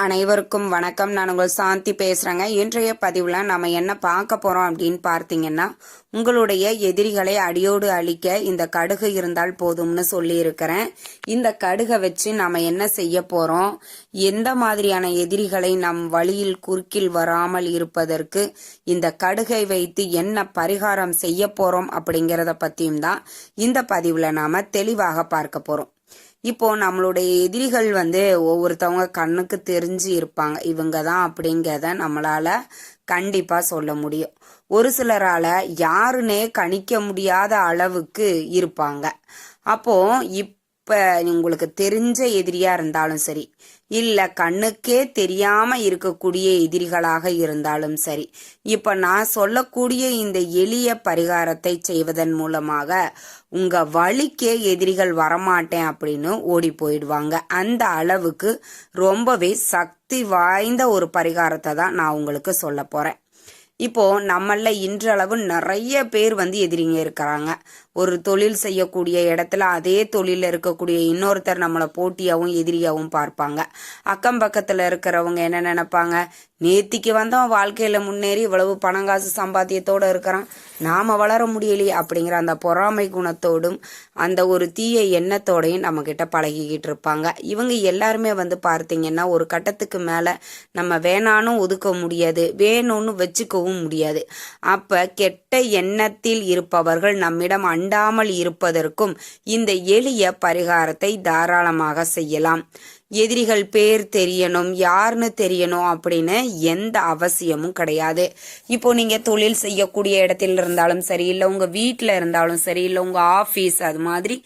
அனைவருக்கும் வணக்கம். நான் உங்கள் சாந்தி பேசுகிறேங்க இன்றைய பதிவில் நம்ம என்ன பார்க்க போகிறோம் அப்படின்னு பார்த்தீங்கன்னா உங்களுடைய எதிரிகளை அடியோடு அழிக்க இந்த கடுகு இருந்தால் போதும்னு சொல்லியிருக்கிறேன். இந்த கடுகை வச்சு நம்ம என்ன செய்ய போகிறோம் எந்த மாதிரியான எதிரிகளை நம் வழியில் குறுக்கில் வராமல் இருப்பதற்கு இந்த கடுகை வைத்து என்ன பரிகாரம் செய்ய போகிறோம் அப்படிங்கிறத பற்றியும் தான் இந்த பதிவில் நாம் தெளிவாக பார்க்க போகிறோம் இப்போ நம்மளுடைய எதிரிகள் வந்து ஒவ்வொருத்தவங்க கண்ணுக்கு தெரிஞ்சு இருப்பாங்க. இவங்க தான் அப்படிங்கிறத நம்மளால கண்டிப்பா சொல்ல முடியும். ஒரு சிலரால யாருன்னே கணிக்க முடியாத அளவுக்கு இருப்பாங்க. அப்போ இப்போ உங்களுக்கு தெரிஞ்ச எதிரியாக இருந்தாலும் சரி இல்லை கண்ணுக்கே தெரியாமல் இருக்கக்கூடிய எதிரிகளாக இருந்தாலும் சரி இப்போ நான் சொல்லக்கூடிய இந்த எளிய பரிகாரத்தை செய்வதன் மூலமாக உங்கள் வழிக்கே எதிரிகள் வரமாட்டேன் அப்படின்னு ஓடி போயிடுவாங்க. அந்த அளவுக்கு ரொம்பவே சக்தி வாய்ந்த ஒரு பரிகாரத்தை தான் நான் உங்களுக்கு சொல்ல போகிறேன் இப்போ நம்மள இன்றளவு நிறைய பேர் வந்து எதிரிங்க இருக்கிறாங்க. ஒரு தொழில் செய்யக்கூடிய இடத்துல அதே தொழிலில் இருக்கக்கூடிய இன்னொருத்தர் நம்மளை போட்டியாகவும் எதிரியாகவும் பார்ப்பாங்க. அக்கம் பக்கத்தில் இருக்கிறவங்க என்ன நினைப்பாங்க? நேத்திக்கு வந்தவன் வாழ்க்கையில் முன்னேறி இவ்வளவு பணங்காசு சம்பாத்தியத்தோட இருக்கிறான். நாம வளர முடியலையே அப்படிங்கிற அந்த பொறாமை குணத்தோடும் அந்த ஒரு தீய எண்ணத்தோடையும் நம்ம கிட்ட பழகிக்கிட்டு இருப்பாங்க. இவங்க எல்லாருமே வந்து பார்த்தீங்கன்னா ஒரு கட்டத்துக்கு மேல நம்ம வேணானும் ஒதுக்க முடியாது வேணும்னு வச்சுக்கவும் முடியாது. அப்ப கெட்ட எண்ணத்தில் இருப்பவர்கள் நம்மிடம் அண்டாமல் இருப்பதற்கும் இந்த எளிய பரிகாரத்தை தாராளமாக செய்யலாம். எதிரிகள் பேர் தெரியணும் யாருன்னு தெரியணும் அப்படின்னு எந்த அவசியமும் கிடையாது. இப்போ நீங்க தொழில் செய்யக்கூடிய இடத்துல இருந்தாலும் சரி இல்லை உங்க வீட்டில் இருந்தாலும் சரி இல்லை உங்க ஆஃபீஸ் அது மாதிரி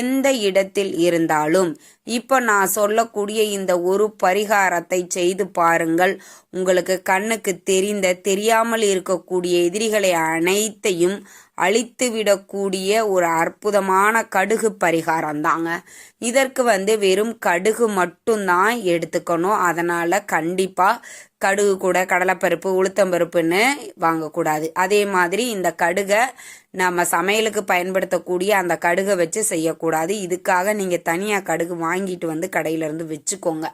எந்த இடத்தில் இருந்தாலும் இப்போ நான் சொல்லக்கூடிய இந்த ஒரு பரிகாரத்தை செய்து பாருங்கள். உங்களுக்கு கண்ணுக்கு தெரிந்த தெரியாமல் இருக்கக்கூடிய எதிரிகளை அனைத்தையும் அழித்து விடக்கூடிய ஒரு அற்புதமான கடுகு பரிகாரம் தாங்க இதற்கு வந்து வெறும் கடுகு மட்டும்தான் எடுத்துக்கணும். அதனால் கண்டிப்பாக கடுகு கூட கடலைப்பருப்பு உளுத்தம்பருப்புன்னு வாங்கக்கூடாது. அதே மாதிரி இந்த கடுகை நம்ம சமையலுக்கு பயன்படுத்தக்கூடிய அந்த கடுகை வச்சு செய்யக்கூடாது. இதுக்காக நீங்கள் தனியாக கடுகு வாங்கிட்டு வந்து கடையிலேருந்து வச்சுக்கோங்க.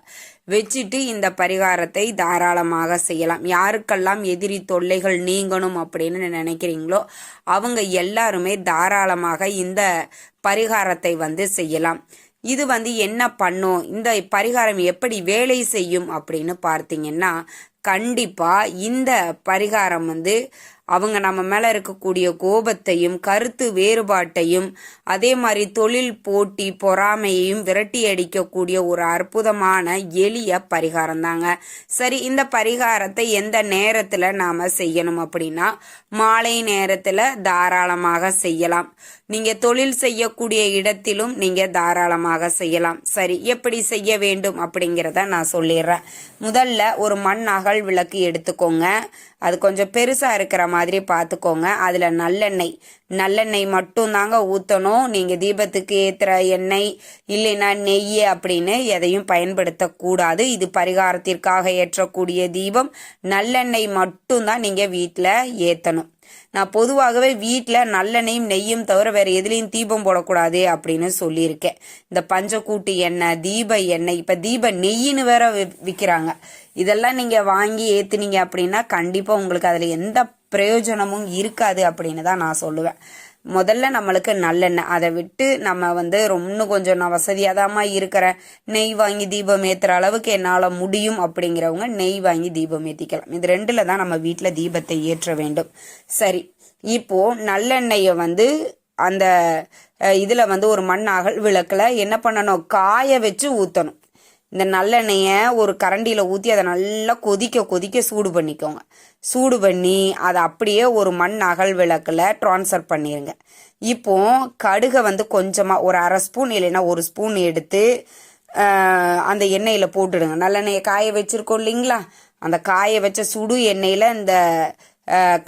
வச்சுட்டு இந்த பரிகாரத்தை தாராளமாக செய்யலாம். யாருக்கெல்லாம் எதிரி தொல்லைகள் நீங்கணும் அப்படின்னு நினைக்கிறீங்களோ அவங்க எல்லாருமே தாராளமாக இந்த பரிகாரத்தை வந்து செய்யலாம். இது வந்து என்ன பண்ணும்? இந்த பரிகாரம் எப்படி வேலை செய்யும் அப்படின்னு பார்த்தீங்கன்னா கண்டிப்பாக இந்த பரிகாரம் வந்து அவங்க நம்ம மேலே இருக்கக்கூடிய கோபத்தையும் கருத்து வேறுபாட்டையும் அதே மாதிரி தொழில் போட்டி பொறாமையையும் விரட்டி அடிக்கக்கூடிய ஒரு அற்புதமான எளிய பரிகாரம் தாங்க சரி இந்த பரிகாரத்தை எந்த நேரத்தில் நாம் செய்யணும் அப்படின்னா மாலை நேரத்தில் தாராளமாக செய்யலாம். நீங்க தொழில் செய்யக்கூடிய இடத்திலும் நீங்க தாராளமாக செய்யலாம். சரி எப்படி செய்ய வேண்டும் அப்படிங்கிறத நான் சொல்லிடுறேன். முதல்ல ஒரு மண் அகல் விளக்கு எடுத்துக்கோங்க. அது கொஞ்சம் பெருசாக இருக்கிற மாதிரி பார்த்துக்கோங்க அதில் நல்லெண்ணெய். நல்லெண்ணெய் மட்டும் தாங்க ஊற்றணும் நீங்கள் தீபத்துக்கு ஏற்றுற எண்ணெய் இல்லைன்னா நெய் அப்படின்னு எதையும் பயன்படுத்தக்கூடாது. இது பரிகாரத்திற்காக ஏற்றக்கூடிய தீபம். நல்லெண்ணெய் மட்டும்தான் நீங்கள் வீட்டில் ஏற்றணும் நான் பொதுவாகவே வீட்டில் நல்லெண்ணெயும் நெய்யும் தவிர வேறு எதுலேயும் தீபம் போடக்கூடாது அப்படின்னு சொல்லியிருக்கேன். இந்த பஞ்சக்கூட்டு எண்ணெய் தீப எண்ணெய் இப்போ தீப நெய்யின்னு வேற விற்கிறாங்க இதெல்லாம் நீங்கள் வாங்கி ஏற்றுனீங்க அப்படின்னா கண்டிப்பாக உங்களுக்கு அதில் எந்த பிரயோஜனமும் இருக்காது அப்படின்னு தான் நான் சொல்லுவேன். முதல்ல நம்மளுக்கு நல்லெண்ணெய். அதை விட்டு நம்ம வந்து ரொம்ப கொஞ்சம் நான் வசதியாதாமா இருக்கிறேன். நெய் வாங்கி தீபம் ஏற்றுற அளவுக்கு என்னால் முடியும் அப்படிங்கிறவங்க நெய் வாங்கி தீபம் ஏற்றிக்கலாம் இது ரெண்டில் தான் நம்ம வீட்டில் தீபத்தை ஏற்ற வேண்டும். சரி இப்போது நல்லெண்ணெயை வந்து அந்த இதில் வந்து ஒரு மண் அகல் விளக்கில் என்ன பண்ணணும்? காய வச்சு ஊற்றணும் இந்த நல்லெண்ணெயை ஒரு கரண்டியில் ஊற்றி அதை நல்லா கொதிக்க கொதிக்க சூடு பண்ணிக்கோங்க. சூடு பண்ணி அதை அப்படியே ஒரு மண் அகல் விளக்கில் ட்ரான்ஸ்ஃபர் பண்ணிடுங்க இப்போ கடுகை வந்து கொஞ்சமாக ஒரு அரை ஸ்பூன் இல்லைன்னா ஒரு ஸ்பூன் எடுத்து அந்த எண்ணெயில் போட்டுடுங்க. நல்லெண்ணெயை காய வச்சுருக்கோம் இல்லைங்களா? அந்த காய வச்ச சுடு எண்ணெயில் இந்த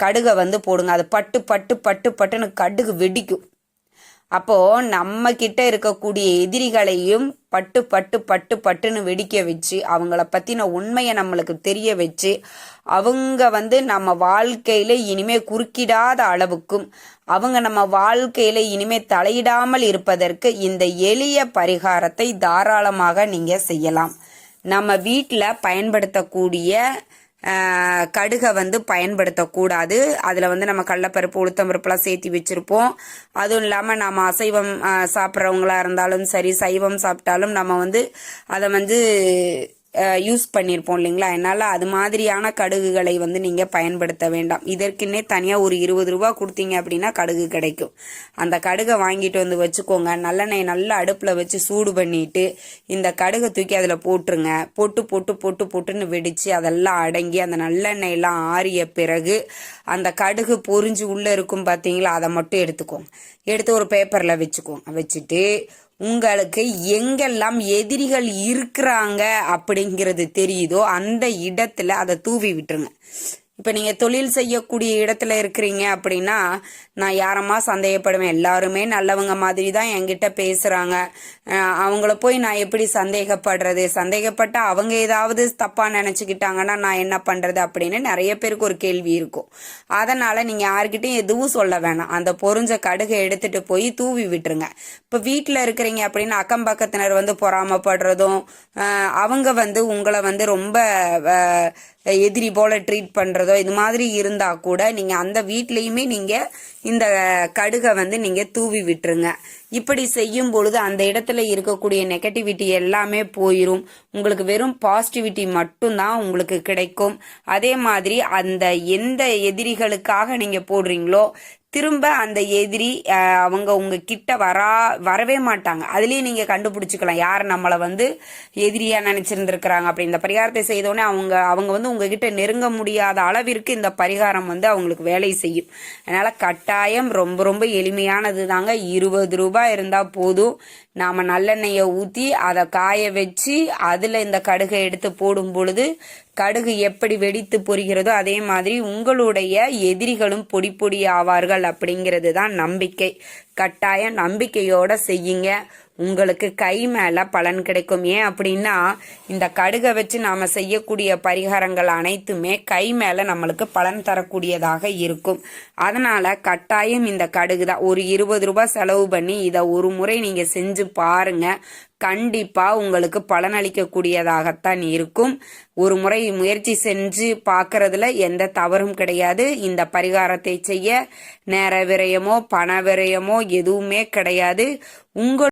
கடுகை வந்து போடுங்க. அது பட்டு பட்டு பட்டு பட்டுன்னு கடுகு வெடிக்கும். அப்போ நம்ம கிட்ட இருக்கக்கூடிய எதிரிகளையும் பட்டு பட்டு பட்டு பட்டுன்னு வெடிக்க வச்சு அவங்கள பத்தின உண்மையை நம்மளுக்கு தெரிய வச்சு அவங்க வந்து நம்ம வாழ்க்கையில இனிமே குறுக்கிடாத அளவுக்கும் அவங்க நம்ம வாழ்க்கையில இனிமே தலையிடாமல் இருப்பதற்கு இந்த எளிய பரிகாரத்தை தாராளமாக நீங்க செய்யலாம். நம்ம வீட்டில் பயன்படுத்தக்கூடிய கடுகை வந்து பயன்படுத்தக்கூடாது. அதில் வந்து நம்ம கடலப்பருப்பு உளுத்தம்பருப்புலாம் சேர்த்து வச்சுருப்போம். அதுவும் இல்லாமல் நம்ம அசைவம் சாப்பிட்றவங்களாக சாப்பிட்றவங்களா இருந்தாலும் சரி சைவம் சாப்பிட்டாலும் நம்ம வந்து அதை வந்து யூஸ் பண்ணியிருப்போம் இல்லைங்களா? என்னால் அது மாதிரியான கடுகுகளை வந்து நீங்கள் பயன்படுத்த வேண்டாம். இதற்குன்னே தனியாக ஒரு இருபது ரூபா கொடுத்தீங்க அப்படின்னா கடுகு கிடைக்கும். அந்த கடுகை வாங்கிட்டு வந்து வச்சுக்கோங்க. நல்லெண்ணெய் நல்லா அடுப்பில் வச்சு சூடு பண்ணிட்டு இந்த கடுகை தூக்கி அதில் போட்டுருங்க. போட்டு போட்டு போட்டு போட்டுன்னு வெடித்து அதெல்லாம் அடங்கி அந்த நல்லெண்ணெயெல்லாம் ஆறிய பிறகு அந்த கடுகு பொறிஞ்சு உள்ளே இருக்கும் பார்த்தீங்களா அதை மட்டும் எடுத்துக்கோங்க. எடுத்து ஒரு பேப்பரில் வச்சுக்கோங்க. வச்சுட்டு உங்களுக்கு எங்கெல்லாம் எதிரிகள் இருக்கிறாங்க அப்படிங்கிறது தெரியுதோ அந்த இடத்துல அதை தூவி விட்டுருங்க. இப்போ நீங்கள் தொழில் செய்யக்கூடிய இடத்துல இருக்கிறீங்க அப்படின்னா நான் யாரம்மா சந்தேகப்படுவேன்? எல்லாருமே நல்லவங்க மாதிரி தான் என்கிட்ட பேசுகிறாங்க அவங்கள போய் நான் எப்படி சந்தேகப்படுறது? சந்தேகப்பட்டா அவங்க ஏதாவது தப்பாக நினச்சிக்கிட்டாங்கன்னா நான் என்ன பண்ணுறது அப்படின்னு நிறைய பேருக்கு ஒரு கேள்வி இருக்கும். அதனால் நீங்கள் யார்கிட்டயும் எதுவும் சொல்ல வேணாம். அந்த பொறிஞ்ச கடுகை எடுத்துட்டு போய் தூவி விட்டுருங்க. இப்போ வீட்டில் இருக்கிறீங்க அப்படின்னா அக்கம் பக்கத்தினர் வந்து பொறாமப்படுறதும் அவங்க வந்து உங்களை வந்து ரொம்ப எதிரி போல ட்ரீட் பண்ணுறதோ இது மாதிரி இருந்தால் கூட நீங்கள் அந்த வீட்லேயுமே நீங்கள் இந்த கடுகை வந்து நீங்கள் தூவி விட்டுருங்க. இப்படி செய்யும் பொழுது அந்த இடத்துல இருக்கக்கூடிய நெகட்டிவிட்டி எல்லாமே போயிடும் உங்களுக்கு வெறும் பாசிட்டிவிட்டி மட்டும்தான் உங்களுக்கு கிடைக்கும். அதே மாதிரி அந்த எந்த எதிரிகளுக்காக நீங்கள் போடுறீங்களோ திரும்ப அந்த எதிரி அவங்க உங்க கிட்ட வரா வரவே மாட்டாங்க. அதுலேயும் நீங்கள் கண்டுபிடிச்சிக்கலாம். யார் நம்மளை வந்து எதிரியாக நினச்சிருந்துருக்கிறாங்க அப்படி. இந்த பரிகாரத்தை செய்தோடனே அவங்க அவங்க வந்து உங்ககிட்ட நெருங்க முடியாத அளவிற்கு இந்த பரிகாரம் வந்து அவங்களுக்கு வேலை செய்யும். அதனால் கட்டாயம் ரொம்ப ரொம்ப எளிமையானது தாங்க இருபது ரூபாய் இருந்தால் போதும். நாம் நல்லெண்ணெயை ஊற்றி அதை காய வச்சு அதில் இந்த கடுகை எடுத்து போடும் பொழுது கடுகு எப்படி வெடித்து பொரிகிறதோ அதே மாதிரி உங்களுடைய எதிரிகளும் பொடி பொடி ஆவார்கள் அப்படிங்கிறது தான் நம்பிக்கை. கட்டாயம் நம்பிக்கையோட செய்யுங்க. உங்களுக்கு கை மேல பலன் கிடைக்கும். ஏன் அப்படின்னா இந்த கடுகை வச்சு நாம செய்யக்கூடிய பரிகாரங்கள் அனைத்துமே கை மேல நம்மளுக்கு பலன் தரக்கூடியதாக இருக்கும். அதனால கட்டாயம் இந்த கடுகு தான். ஒரு இருபது ரூபாய் செலவு பண்ணி இதை ஒரு முறை நீங்க செஞ்சு பாருங்க. கண்டிப்பா உங்களுக்கு பலனளிக்கக்கூடியதாகத்தான் இருக்கும். ஒரு முறை முயற்சி செஞ்சு பார்க்கறதுல எந்த தவறும் கிடையாது. இந்த பரிகாரத்தை செய்ய நேர விரயமோ பண விரயமோ எதுவுமே கிடையாது. உங்கள்